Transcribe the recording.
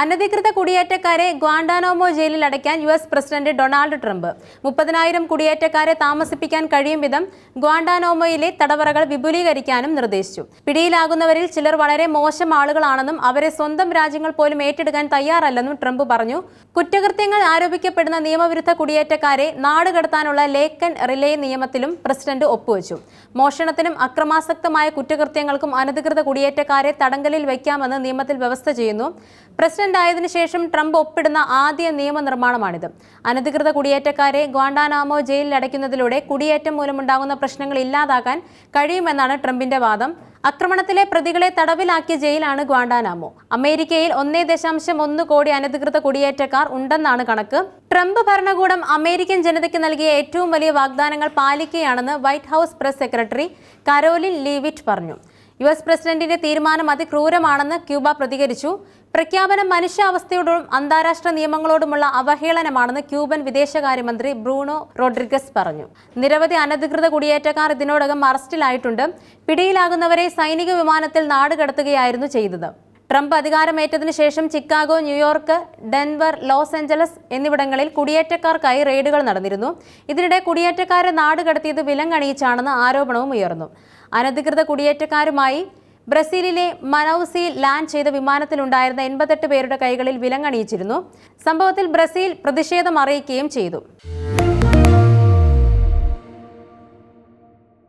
അനധികൃത കുടിയേറ്റക്കാരെ ഗ്വാണ്ടാനോമോ ജയിലിൽ അടയ്ക്കാൻ U S president Donald Trump. മുപ്പതിനായിരം കുടിയേറ്റക്കാരെ താമസിപ്പിക്കാൻ കഴിയും വിധം ഗ്വാണ്ടാനോമോയിലെ തടവറകൾ വിപുലീകരിക്കാനും നിർദ്ദേശിച്ചു. പിടിയിലാകുന്നവരിൽ ചിലർ വളരെ മോശം ആളുകളാണെന്നും അവരെ സ്വന്തം രാജ്യങ്ങൾ പോലും ഏറ്റെടുക്കാൻ തയ്യാറല്ലെന്നും ട്രംപ് പറഞ്ഞു. കുറ്റകൃത്യങ്ങൾ ആരോപിക്കപ്പെടുന്ന നിയമവിരുദ്ധ കുടിയേറ്റക്കാരെ നാട് കടത്താനുള്ള ലേക്കൻ റിലേ നിയമത്തിലും പ്രസിഡന്റ് ഒപ്പുവച്ചു. മോഷണത്തിനും അക്രമാസക്തമായ കുറ്റകൃത്യങ്ങൾക്കും അനധികൃത കുടിയേറ്റക്കാരെ തടങ്കലിൽ വയ്ക്കാമെന്ന് നിയമത്തിൽ വ്യവസ്ഥ ചെയ്യുന്നു. പ്രസിഡന്റ് ആയതിനു ശേഷം ട്രംപ് ഒപ്പിടുന്ന ആദ്യ നിയമനിർമ്മാണമാണിത്. അനധികൃത കുടിയേറ്റക്കാരെ ഗ്വാണ്ടാനാമോ ജയിലിൽ അടയ്ക്കുന്നതിലൂടെ കുടിയേറ്റം മൂലമുണ്ടാകുന്ന പ്രശ്നങ്ങൾ ഇല്ലാതാക്കാൻ കഴിയുമെന്നാണ് ട്രംപിന്റെ വാദം. ആക്രമണത്തിലെ പ്രതികളെ തടവിലാക്കിയ ജയിലാണ് ഗ്വാണ്ടാനാമോ. അമേരിക്കയിൽ ഒന്നേ ദശാംശം ഒന്ന് കോടി അനധികൃത കുടിയേറ്റക്കാർ ഉണ്ടെന്നാണ് കണക്ക്. ട്രംപ് ഭരണകൂടം അമേരിക്കൻ ജനതയ്ക്ക് നൽകിയ ഏറ്റവും വലിയ വാഗ്ദാനങ്ങൾ പാലിക്കുകയാണെന്ന് White House press secretary Karoline Leavitt പറഞ്ഞു. യു എസ് പ്രസിഡന്റിന്റെ തീരുമാനം അതിക്രൂരമാണെന്ന് ക്യൂബ പ്രതികരിച്ചു. പ്രഖ്യാപനം മനുഷ്യാവസ്ഥയോടും അന്താരാഷ്ട്ര നിയമങ്ങളോടുമുള്ള അവഹേളനമാണെന്ന് ക്യൂബൻ വിദേശകാര്യമന്ത്രി ബ്രൂണോ റോഡ്രിഗസ് പറഞ്ഞു. നിരവധി അനധികൃത കുടിയേറ്റക്കാർ ഇതിനോടകം അറസ്റ്റിലായിട്ടുണ്ട്. പിടിയിലാകുന്നവരെ സൈനിക വിമാനത്തിൽ നാടുകടത്തുകയായിരുന്നു ചെയ്തത്. ട്രംപ് അധികാരമേറ്റതിനു ശേഷം Chicago New York Denver Los Angeles എന്നിവിടങ്ങളിൽ കുടിയേറ്റക്കാർക്കായി റെയ്ഡുകൾ നടന്നിരുന്നു. ഇതിനിടെ കുടിയേറ്റക്കാരെ നാടുകടത്തിയത് വിലങ്ങണിയിച്ചാണെന്ന് ആരോപണവും ഉയർന്നു. അനധികൃത കുടിയേറ്റക്കാരുമായി ബ്രസീലിലെ മനൌസിയിൽ ലാൻഡ് ചെയ്ത വിമാനത്തിലുണ്ടായിരുന്ന എൺപത്തെട്ട് പേരുടെ കൈകളിൽ വിലങ്ങണിയിച്ചിരുന്നു. സംഭവത്തിൽ ബ്രസീൽ പ്രതിഷേധം അറിയിക്കുകയും ചെയ്തു.